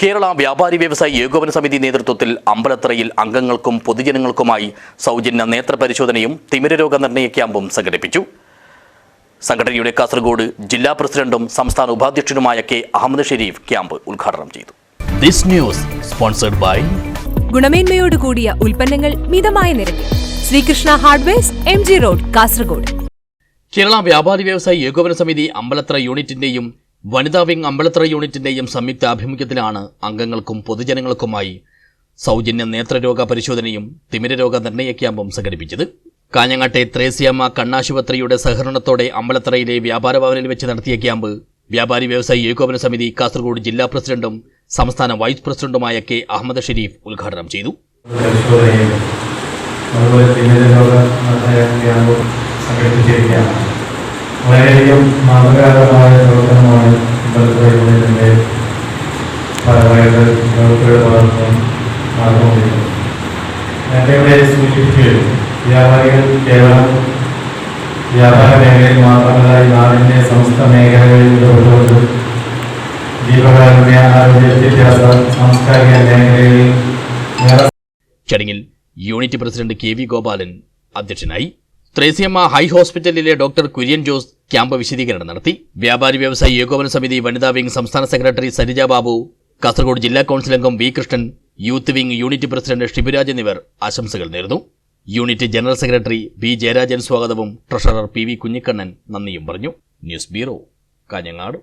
കേരള വ്യാപാരി വ്യവസായി ഏകോപന സമിതി നേതൃത്വത്തിൽ അമ്പലത്തറയിൽ അംഗങ്ങൾക്കും പൊതുജനങ്ങൾക്കുമായി സൗജന്യ നേത്ര പരിശോധനയും തിമിരരോഗ നിർണയ ക്യാമ്പും സംഘടിപ്പിച്ചു. സംഘടനയുടെ കാസർഗോഡ് ജില്ലാ പ്രസിഡന്റും സംസ്ഥാന ഉപാധ്യക്ഷനുമായ കെ അഹമ്മദ് ഷെരീഫ് ക്യാമ്പ് ഉദ്ഘാടനം ചെയ്തു. ദിസ് ന്യൂസ് സ്പോൺസർഡ് ബൈ ഗുണമേന്മയോട് കൂടിയ ഉൽപ്പന്നങ്ങൾ മിതമായ നിരക്കിൽ. Sreekrishna hardwares M G road Kasaragod. Kerala വ്യാപാരി വ്യവസായി ഏകോപന സമിതി അമ്പലത്ര യൂണിറ്റിന്റെയും വനിതാ വിംഗ് അമ്പലത്ര യൂണിറ്റിന്റെയും സംയുക്ത ആഭിമുഖ്യത്തിലാണ് അംഗങ്ങൾക്കും പൊതുജനങ്ങൾക്കുമായി സൗജന്യ നേത്രരോഗ പരിശോധനയും തിമിരരോഗ നിർണയ ക്യാമ്പും സംഘടിപ്പിച്ചത്. കാഞ്ഞങ്ങാട്ടെ ത്രേസ്യാമ്മ കണ്ണാശുപത്രിയുടെ സഹകരണത്തോടെ അമ്പലത്തറയിലെ വ്യാപാര ഭവനിൽ വെച്ച് നടത്തിയ ക്യാമ്പ് വ്യാപാരി വ്യവസായി ഏകോപന സമിതി കാസർഗോഡ് ജില്ലാ പ്രസിഡന്റും സംസ്ഥാന വൈസ് പ്രസിഡന്റുമായ കെ അഹമ്മദ് ഷെരീഫ് ഉദ്ഘാടനം ചെയ്തു. സംഘടിപ്പിച്ചിരിക്കുകയാണ്. വളരെയധികം മാതൃകാപരമായ പ്രവർത്തനമാണ് ഇന്നത്തെ ഫലമായിട്ട് സൂചിപ്പിച്ചു വ്യാപാരികൾ വ്യാപാര മേഖലയിൽ മാത്രമല്ല നാടിന്റെ സമസ്ത മേഖലകളിൽ ദീപകാരുണ്യ ആരോഗ്യ വിദ്യാഭ്യാസ സാംസ്കാരിക മേഖലയിൽ ചടങ്ങിൽ unit president K V Gopalan അധ്യക്ഷനായി ത്രേസ്യമ്മ ഹൈ ഹോസ്പിറ്റലിലെ ഡോക്ടർ കുര്യൻ ജോസ് ക്യാമ്പ് വിശദീകരണം നടത്തി. വ്യാപാരി വ്യവസായി ഏകോപന സമിതി വനിതാ വിംഗ് സംസ്ഥാന സെക്രട്ടറി സരിജ ബാബു കാസർഗോഡ് ജില്ലാ കൌൺസിൽ അംഗം V Krishnan youth wing unit president Shiburaj എന്നിവർ ആശംസകൾ നേർന്നു. Unit general secretary B Jayarajan സ്വാഗതവും ട്രഷറർ പി വി കുഞ്ഞിക്കണ്ണൻ നന്ദിയും പറഞ്ഞു. News bureau Kanhangad.